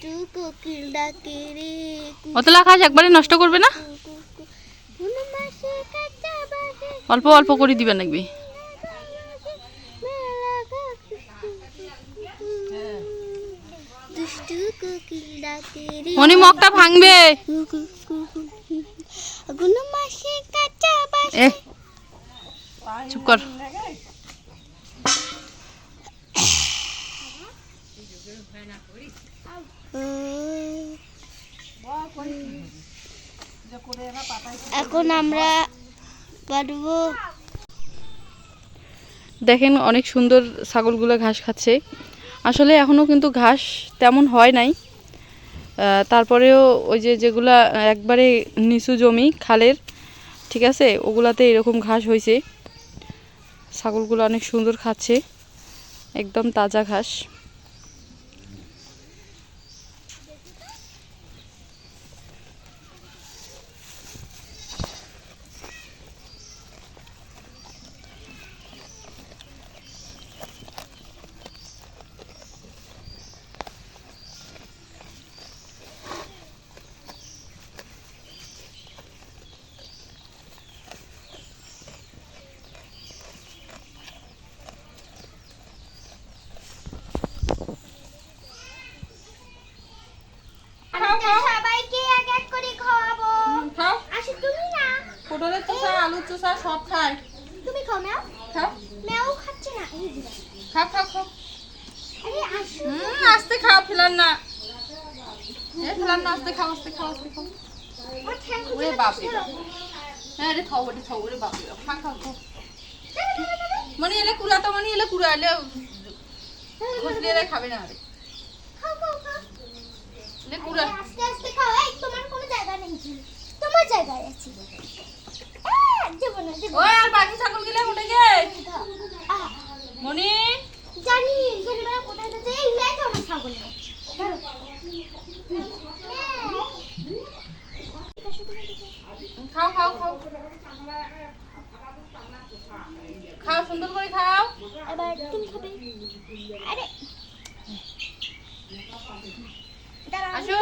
দুষ্টু কোকিল ডাকে রে অতলা খাস একবারে নষ্ট করবে না? অল্প অল্প করে দিবেন দুষ্টু কোকিল মনি মগটা ভাঙবে। চুপ কর। এখন আমরা পারব। দেখেন অনেক সুন্দর ছাগলগুলো ঘাস খাচ্ছে। আসলে এখনও কিন্তু ঘাস তেমন হয় নাই। তারপরেও ওই যে যেগুলা একবারে নিচু জমি, খালের, ঠিক আছে, ওগুলাতে এরকম ঘাস হয়েছে ছাগলগুলো অনেক সুন্দর খাচ্ছে। একদম তাজা ঘাস সবাইকে এক এক করে খাওয়াবো আসো তুমি না পটলের চোষা আলুর চোষা সব খায়। তুমি খাও ম্যাও খাও। ম্যাও খাচ্ছে না এই যে। খাও খাও খাও। আরে আসো। হুম আস্তে খাও ফেলার না এ ফেলার না আস্তে খাও আস্তে খাও আস্তে খাও। ওরে বাপরে। না। হ্যাঁ রে থাও রে থাও রে বাপরে। খা খাও খাও। মনি এলে কুড়া তো মনি এলে কুড়া এলে এলে খাবে না রে খাও খাও খাও এলে কুড়া আরে, আস্তে আস্তে খাও এই তোমার কোনো জায়গা নেই তোমার জায়গায় আছে আহ, দেবো না দেবো ওই আর বাকি ছাগল গিলা উঠে গে না। আহ, মনি জানি ছেলেমেয়েরা কোথায় যাচ্ছে এই লাই তো আমার ছাগল না। ধরো। ম্যাও। খাও খাও খাও খাও সুন্দর করে খাও এবার তুমি খাবে। আরে। আসো।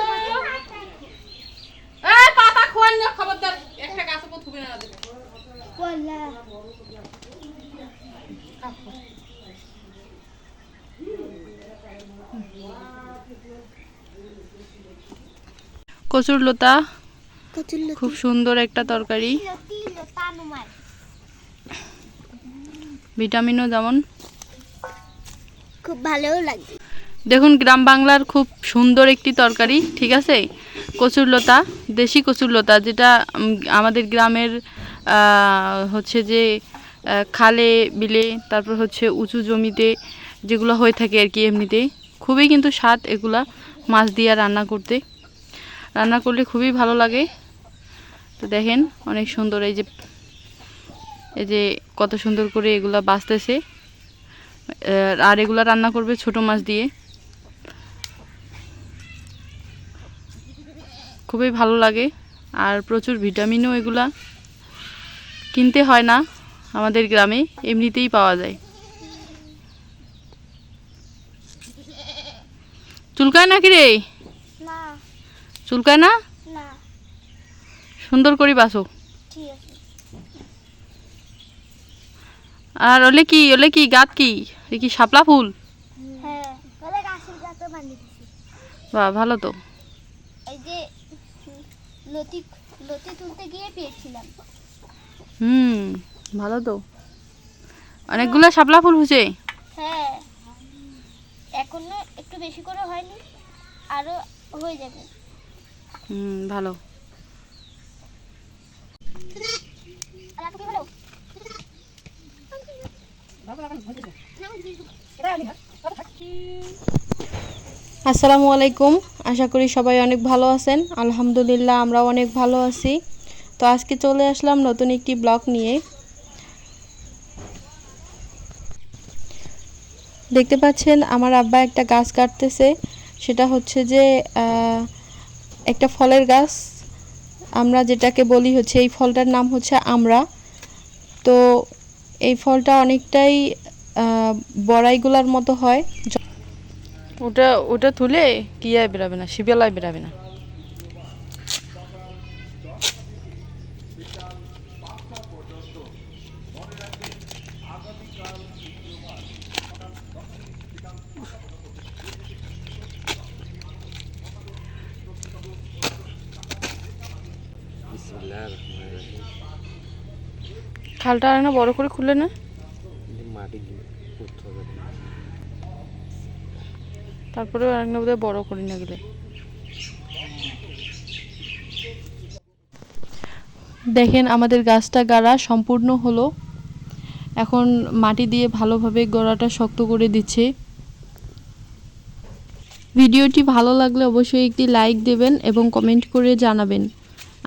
এই পাতা খোয়ান না খবরদার। একটা গাছে পথ হবে না দেবে। ওয়াল্লা। কচুর লতা। খুব সুন্দর একটা তরকারি। ভিটামিনও যেমন। খুব ভালো লাগে দেখুন, গ্রাম বাংলার খুব সুন্দর একটি তরকারি, ঠিক আছে? কচুর লতা, দেশি কচুর লতা, যেটা আমাদের গ্রামের হচ্ছে যে খালে, বিলে, তারপর হচ্ছে উঁচু জমিতে যেগুলো হয়ে থাকে আর কি এমনিতে খুবই কিন্তু স্বাদ এগুলা, মাছ দিয়ে রান্না করতে। রান্না করলে খুবই ভালো লাগে। তো দেখেন, অনেক সুন্দর এই যে এই যে কত সুন্দর করে এগুলা বাঁচতেছে আর এগুলো রান্না করবে ছোট মাছ দিয়ে। খুবই ভালো লাগে। আর প্রচুর ভিটামিনও এগুলা কিনতে হয় না আমাদের গ্রামে এমনিতেই পাওয়া যায়। চুলকায় নাকি রে? চুলকায় না? না। সুন্দর করে বাসো। আর ওলে কি ওলে কি গাত কি? এ কি শাপলা ফুল? হ্যাঁ বাহ ভালো তো। এই যে হুম, লতি লতি তুলতে গিয়ে পেয়েছিলাম। হুম ভালো তো। অনেকগুলো শাপলা ফুল হয়েছে? হ্যাঁ এখনও একটু বেশি করে হয়নি আরও হয়ে যাবে। হুম ভালো। আর এত কি হলো আসসালামু আলাইকুম। আশা করি সবাই অনেক ভালো আছেন। আলহামদুলিল্লাহ, আমরাও অনেক ভালো আছি। তো আজকে চলে আসলাম নতুন একটি ব্লগ নিয়ে। দেখতে পাচ্ছেন, আমার আব্বা একটা গাছ কাটতেছে। সেটা হচ্ছে যে একটা ফলের গাছ। আমরা যেটাকে বলি হচ্ছে, এই ফলটার নাম হচ্ছে আমরা তো এই ফলটা অনেকটাই বড়াইগুলার মতো হয়। ওটা ওটা তুলে কিয়ায় বেরাবে না শিবেলায় বেরাবে না। খালটা আর না বড় করে খুলে না? তারপরে বোধহয় বড় করি না গেলে। দেখেন আমাদের গাছটা গাড়া, সম্পূর্ণ হলো। এখন মাটি দিয়ে ভালোভাবে গোড়াটা শক্ত করে দিচ্ছে। ভিডিওটি ভালো লাগলে অবশ্যই একটি লাইক দেবেন এবং কমেন্ট করে জানাবেন।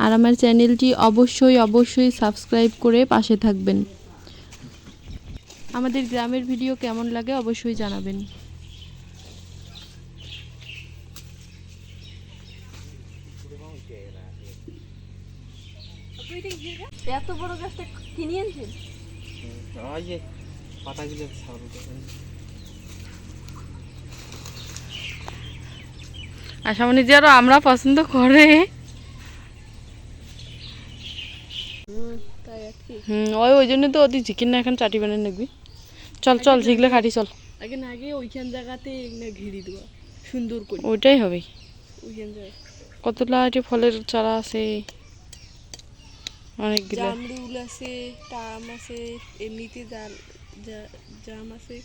আর আমার চ্যানেলটি অবশ্যই অবশ্যই সাবস্ক্রাইব করে পাশে থাকবেন। আমাদের গ্রামের ভিডিও কেমন লাগে অবশ্যই জানাবেন। এত বড় গাছটা কিনে আনছেন ওই যে পাতাগুলো আশামণি যে আরও আমরা পছন্দ করে। তাই হুম ওই ওই জন্য তো ওদের চিকেন না এখন চাটি বানিয়ে নেবি। চল চল যেগুলো খাটি চল। আগে না আগে ওইখান জায়গাতে না ঘিরি দেওয়া সুন্দর করে। ওইটাই হবে। ওইখান জায়গায়। কতলা এটি ফলের চারা আছে? অনেকগুলো। জামরুল আছে টাম আছে এমনিতে জাল জাম আছে।